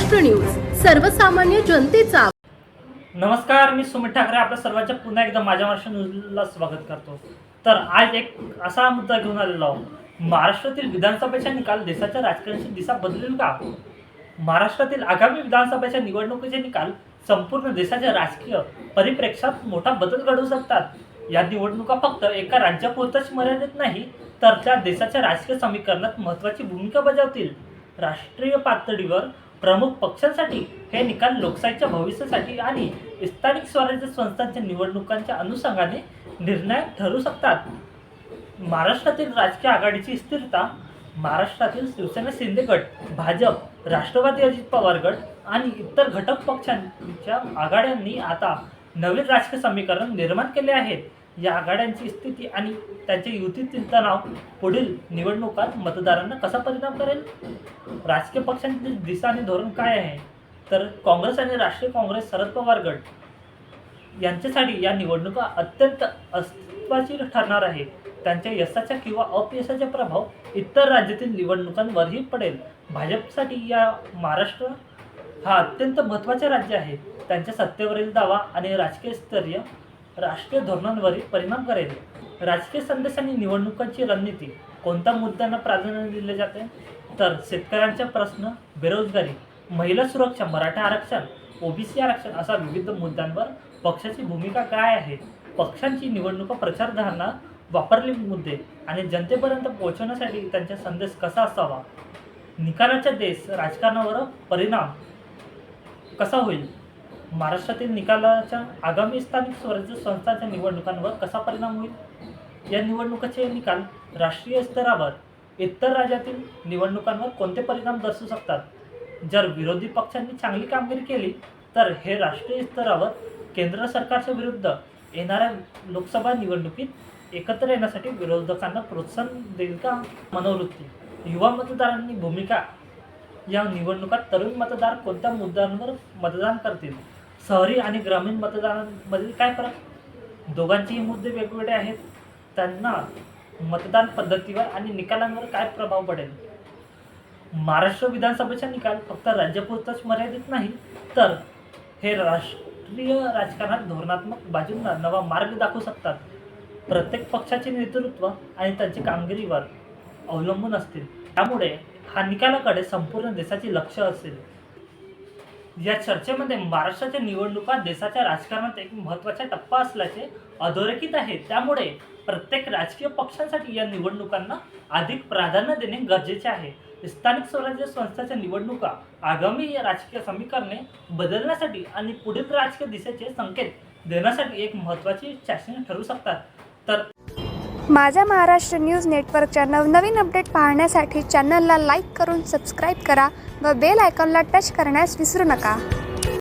Maharashtra news सर्वसामान्य जनतेचा नमस्कार मी सुमित ठाकरे आपल्या सर्वांच्या पुन्हा एकदा माझ्या महाराष्ट्र न्यूजला स्वागत करतो. तर आज एक असा मुद्दा घेऊन आलेलो आहोत. महाराष्ट्रातील विधानसभेचा निकाल देशाच्या राजकारणाची दिशा बदलेल का? महाराष्ट्रातील आगामी विधानसभेच्या निवडणुकीचे निकाल संपूर्ण देशाच्या राजकीय परिप्रेक्षात मोठा बदल घडवू शकतात. या निवडणुका फक्त एका राज्यापुरतच मर्यादित नाही तर त्या देशाच्या राजकीय समीकरणात महत्त्वाची भूमिका बजावतील. राष्ट्रीय पातळीवर प्रमुख पक्षांसाठी हे निकाल लोकशाहीच्या भविष्यासाठी आणि स्थानिक स्वराज्य संस्थांच्या निवडणुकांच्या अनुषंगाने निर्णायक ठरू शकतात. महाराष्ट्रातील राजकीय आघाडीची स्थिरता महाराष्ट्रातील शिवसेना शिंदे गट भाजप राष्ट्रवादी अजित पवार गट आणि इतर घटक पक्षांच्या आघाड्यांनी आता नवीन राजकीय समीकरण निर्माण केले आहेत. या आघाड्यांची स्थिती आणि त्यांच्या युतीतील तणाव पुढील निवडणुकात मतदारांना कसा परिणाम करेल? राजकीय पक्षांची दिशा आणि धोरण काय आहे? तर काँग्रेस आणि राष्ट्रीय काँग्रेस शरद पवार गट यांच्यासाठी या निवडणुका अत्यंत अस्तित्वाची ठरणार आहे. त्यांच्या यशाचा किंवा अपयशाचा प्रभाव इतर राज्यातील निवडणुकांवरही पडेल. भाजपसाठी या महाराष्ट्र हा अत्यंत महत्त्वाचे राज्य आहे. त्यांच्या सत्तेवरील दावा आणि राजकीय स्तरीय राष्ट्रीय धोरणांवरही परिणाम करेल. राजकीय संदेश आणि निवडणुकांची रणनीती कोणत्या मुद्द्यांना प्राधान्य दिले जाते? तर शेतकऱ्यांचा प्रश्न बेरोजगारी महिला सुरक्षा मराठा आरक्षण ओबीसी आरक्षण अशा विविध मुद्द्यांवर पक्षाची भूमिका काय आहे? पक्षांची निवडणुका प्रचारधारणा वापरले मुद्दे आणि जनतेपर्यंत पोहोचवण्यासाठी त्यांचा संदेश कसा असावा? निकालाच्या देश राजकारणावर परिणाम कसा होईल? महाराष्ट्रातील निकालाच्या आगामी स्थानिक स्वराज्य संस्थांच्या निवडणुकांवर कसा परिणाम होईल? या निवडणुकाचे निकाल राष्ट्रीय स्तरावर इतर राज्यातील निवडणुकांवर कोणते परिणाम दर्शवू शकतात? जर विरोधी पक्षांनी चांगली कामगिरी केली तर हे राष्ट्रीय स्तरावर केंद्र सरकारच्या विरुद्ध येणाऱ्या लोकसभा निवडणुकीत एकत्र येण्यासाठी विरोधकांना प्रोत्साहन देईल का? मनोवृत्ती युवा मतदारांनी भूमिका या निवडणुकात तरुण मतदार कोणत्या मुद्द्यांवर मतदान करतील? शहरी आणि ग्रामीण मतदारांमधील काय फरक? दोघांचेही मुद्दे वेगवेगळे आहेत. त्यांना मतदान पद्धतीवर आणि निकालांवर काय प्रभाव पडेल? महाराष्ट्र विधानसभेचा निकाल फक्त राज्यापुरताच मर्यादित नाही तर हे राष्ट्रीय राजकारणात धोरणात्मक बाजूंना नवा मार्ग दाखवू शकतात. प्रत्येक पक्षाचे नेतृत्व आणि त्यांची कामगिरीवर अवलंबून असतील. त्यामुळे हा निकालाकडे संपूर्ण देशाचे लक्ष असेल. या चर्चेमध्ये महाराष्ट्राच्या निवडणुका देशाच्या राजकारणात एक महत्त्वाचा टप्पा असल्याचे अधोरेखित आहे. त्यामुळे प्रत्येक राजकीय पक्षांसाठी या निवडणुकांना अधिक प्राधान्य देणे गरजेचे आहे. स्थानिक स्वराज्य संस्थेच्या निवडणुका आगामी राजकीय समीकरणे बदलण्यासाठी आणि पुढील राजकीय दिशेचे संकेत देण्यासाठी एक महत्त्वाची चाचणी ठरू शकतात. तर माझ्या महाराष्ट्र न्यूज नेटवर्कच्या नवनवीन अपडेट पाहण्यासाठी चॅनलला लाईक करून सबस्क्राईब करा व बेल आयकॉनला टच करण्यास विसरू नका.